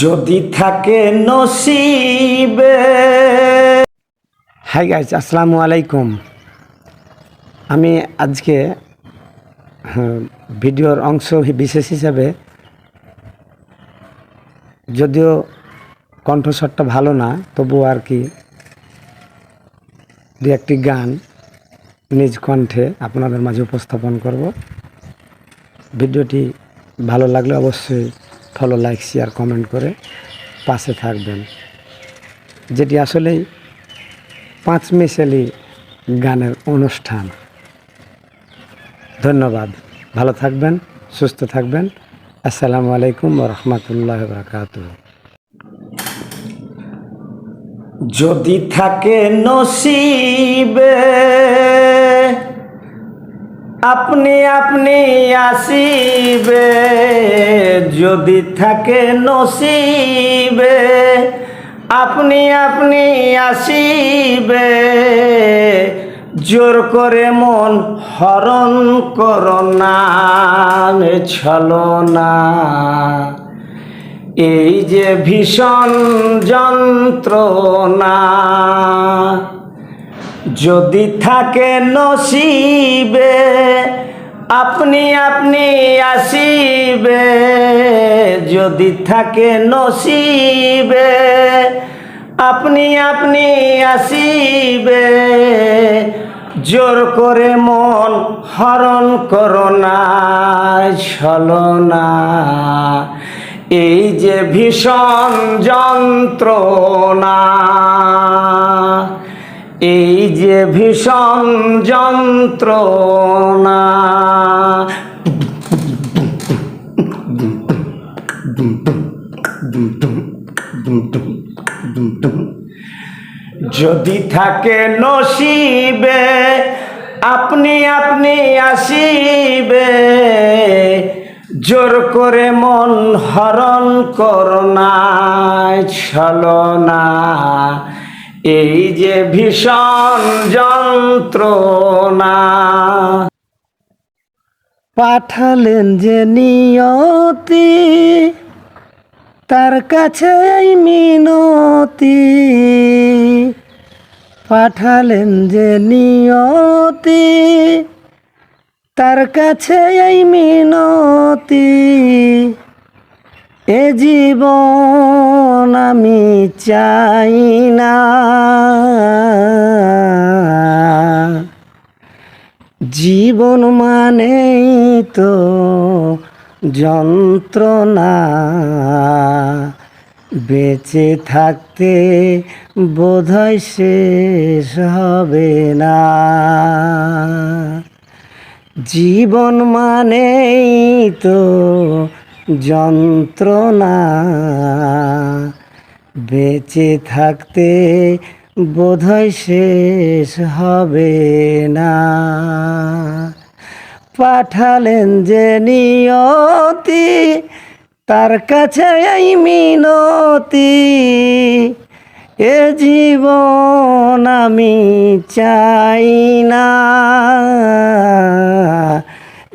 যদি থাকে নসিবে। হাই গাইজ আসসালামু আলাইকুম। আমি আজকে হ্যাঁ, ভিডিওর অংশ বিশেষ হিসাবে যদিও কণ্ঠস্বরটা ভালো না তবু আর কি দু একটি গান নিজ কণ্ঠে আপনাদের মাঝে উপস্থাপন করব। ভিডিওটি ভালো লাগলে অবশ্যই ফলো লাইক শেয়ার কমেন্ট করে পাশে থাকবেন। যেটি আসলেই পাঁচ মিশালি গানের অনুষ্ঠান। ধন্যবাদ। ভালো থাকবেন, সুস্থ থাকবেন। আসসালামু আলাইকুম রহমতুল্লাহ বরকাত যদি থাকে নসিবে আপনি আপনি আসিবে, যদি থাকে নসিবে। আপনি আপনি আসিবে, জোর করে মন হরণ করোনা ছলো না। এই যে ভীষণ যন্ত্রণা যদি থাকে নসিবে, আপনি আপনি আসিবে। যদি থাকে নসিবে, আপনি আপনি আসিবে। জোর করে মন হরণ করোনা ছলনা এই যে ভীষণ যন্ত্রণা এই যে ভীষণ যন্ত্রণা। যদি থাকে নসিবে, আপনি আপনি আসিবে। জোর করে মন হরণ করোনায় ছলনা এই যে ভীষণ যন্ত্রণা। পাঠালেন যে নিয়তি, তার কাছে মিনতি। পাঠালেন যে নিয়তি, তার কাছে এই মিনতি। এ জীবন আমি চাই না। জীবন মানেই তো যন্ত্রণা। বেঁচে থাকতে বোধহয় শেষ হবে না। জীবন মানেই তো যন্ত্রণা। বেঁচে থাকতে বোধহয় শেষ হবে না। পাঠালেন যে নিয়তি, তার কাছে এই মিনতি। এ জীবন আমি চাই না।